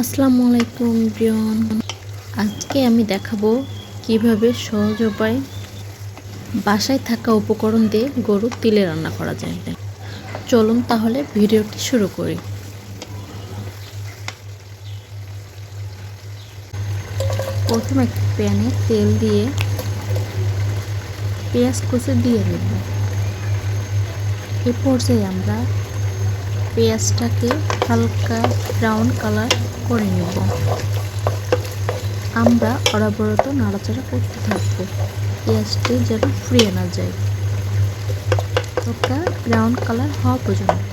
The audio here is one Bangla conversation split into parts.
আসসালামু আলাইকুম প্রিয়ন। আজকে আমি দেখাবো কীভাবে সহজ উপায় বাসায় থাকা উপকরণ দিয়ে গরুর তিলে রান্না করা যায়। চলুন তাহলে ভিডিওটি শুরু করি। প্রথমে একটি প্যানে তেল দিয়ে পেঁয়াজ কুচি দিয়ে নেব। এ পর্যায়ে আমরা পেঁয়াজটাকে হালকা ব্রাউন কালার করে নেব। আমরা অরাবরত নাড়াচাড়া করতে থাকব। পেঁয়াজটি যেন ফুরিয়ে না যায়। হালকা ব্রাউন কালার হওয়া পর্যন্ত।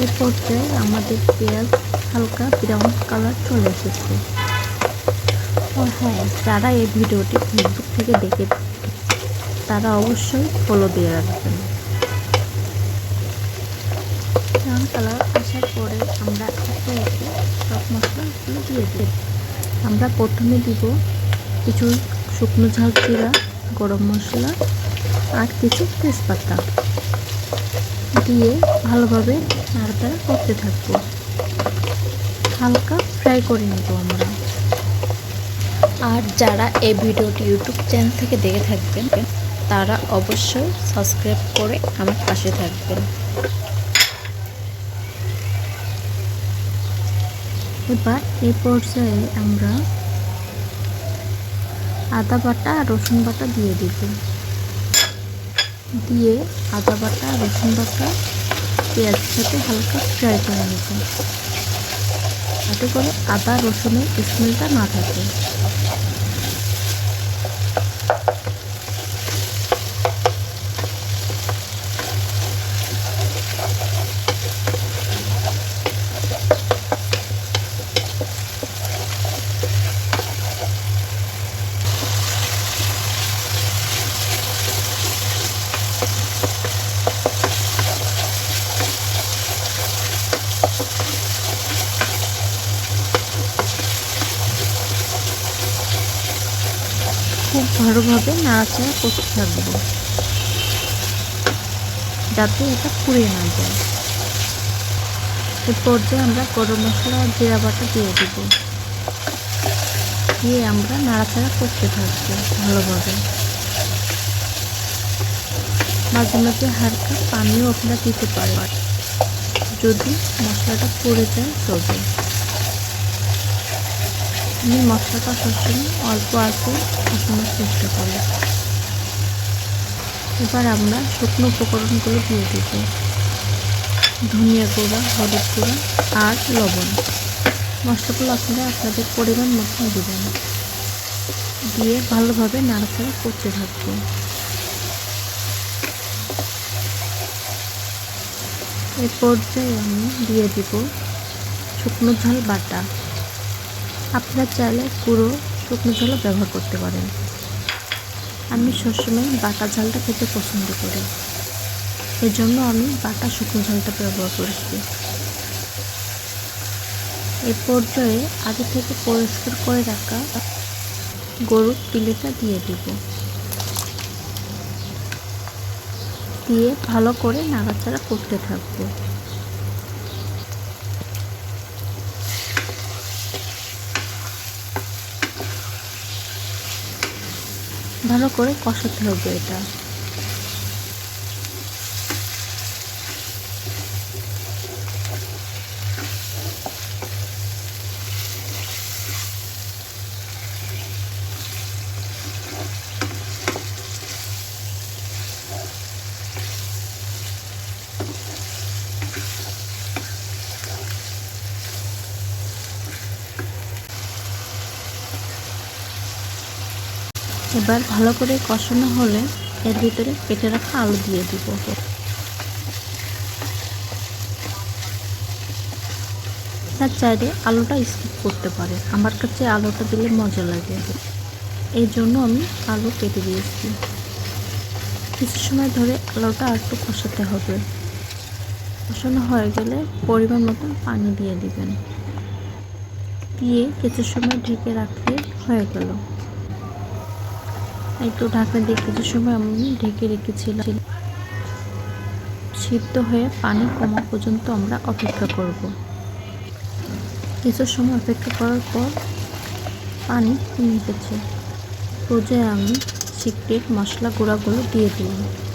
এই পর্যায়ে আমাদের পেঁয়াজ হালকা ব্রাউন কালার চলে এসেছে। ও হ্যাঁ যারা এই ভিডিওটি ফেসবুক থেকে দেখে তারা অবশ্যই ফলো দিয়ে রাখবেন। ব্রাউন কালার আসার পরে আমরা একে একে সব মশলাগুলো দিয়ে দিই আমরা প্রথমে দিব কিছু শুকনো ঝাল জিরা, গরম মশলা আর কিছু তেজপাতা। দিয়ে ভালোভাবে নাড়াচাড়া করতে থাকব। হালকা ফ্রাই করে নেব আমরা। আর যারা এই ভিডিওটি ইউটিউব চ্যানেল থেকে দেখে থাকবেন, তারা অবশ্যই সাবস্ক্রাইব করে আমার পাশে থাকবেন। এবার এই পর্যায়ে আমরা আদা বাটা আর রসুন বাটা দিয়ে দিব। দিয়ে আদা বাটা, রসুন বাটা পেঁয়াজের সাথে হালকা ফ্রাই করে নেব। যাতে করে আদা, রসুনের স্মেলটা না থাকে। খুব ভালোভাবে নাড়াচাড়া করতে থাকব। যাতে এটা পুড়ে না যায়। এর পর্যায়ে আমরা গরম মশলা আর জিরা বাটা দিয়ে দেব। দিয়ে আমরা নাড়াচাড়া করতে থাকব ভালোভাবে। মাঝে মাঝে হালকা পানিও আপনারা দিতে পারেন। যদি মশলাটা পড়ে যায় তবে। আমি মশলাটা সবসময় অল্প আছে কষানোর চেষ্টা করি। এবার আমরা শুকনো উপকরণগুলো দিয়ে দেব। ধনিয়া গুঁড়া, হলুদ গুঁড়া আর লবণ। মশলাগুলো আপনারা আপনাদের পরিমাণ মতন দেবেন। দিয়ে ভালোভাবে নাড়াচাড়া করতে থাকব। এর পর্যায়ে আমি দিয়ে দিব শুকনো ঝাল বাটা। আপনারা চাইলে পুরো শুকনো ঝালও ব্যবহার করতে পারেন। আমি সবসময় বাটা ঝালটা খেতে পছন্দ করি। এজন্য আমি বাটা শুকনো ঝালটা ব্যবহার করেছি। এ পর্যায়ে আগে থেকে পরিষ্কার করে রাখা গরুর পিলেটা দিয়ে দিব। দিয়ে ভালো করে নাড়াচাড়া করতে থাকব। ভালো করে কষাতে হবে এটা। এবার ভালো করে কষানো হলে এর ভিতরে কেটে রাখা আলু দিয়ে দিব। তার চাইলে আলুটা স্কিপ করতে পারে আমার কাছে আলুটা দিলে মজা লাগে। এই জন্য আমি আলু কেটে দিয়েছি। কিছু সময় ধরে আলুটা একটু কষাতে হবে। কষানো হয়ে গেলে পরিমাণ মতন পানি দিয়ে দিবেন। দিয়ে কিছু সময় ঢেকে রাখলে হয়ে গেল। একটু ঢাকা দিয়ে কিছু সময় আমি ঢেকে রেখেছিলাম। সিদ্ধ হয়ে পানি কমা পর্যন্ত আমরা অপেক্ষা করব। কিছু সময় অপেক্ষা করার পর পানি কমে গেছে। পর্যায়ে আমি সিক্রেট মশলা গুঁড়াগুলো দিয়ে দিলাম।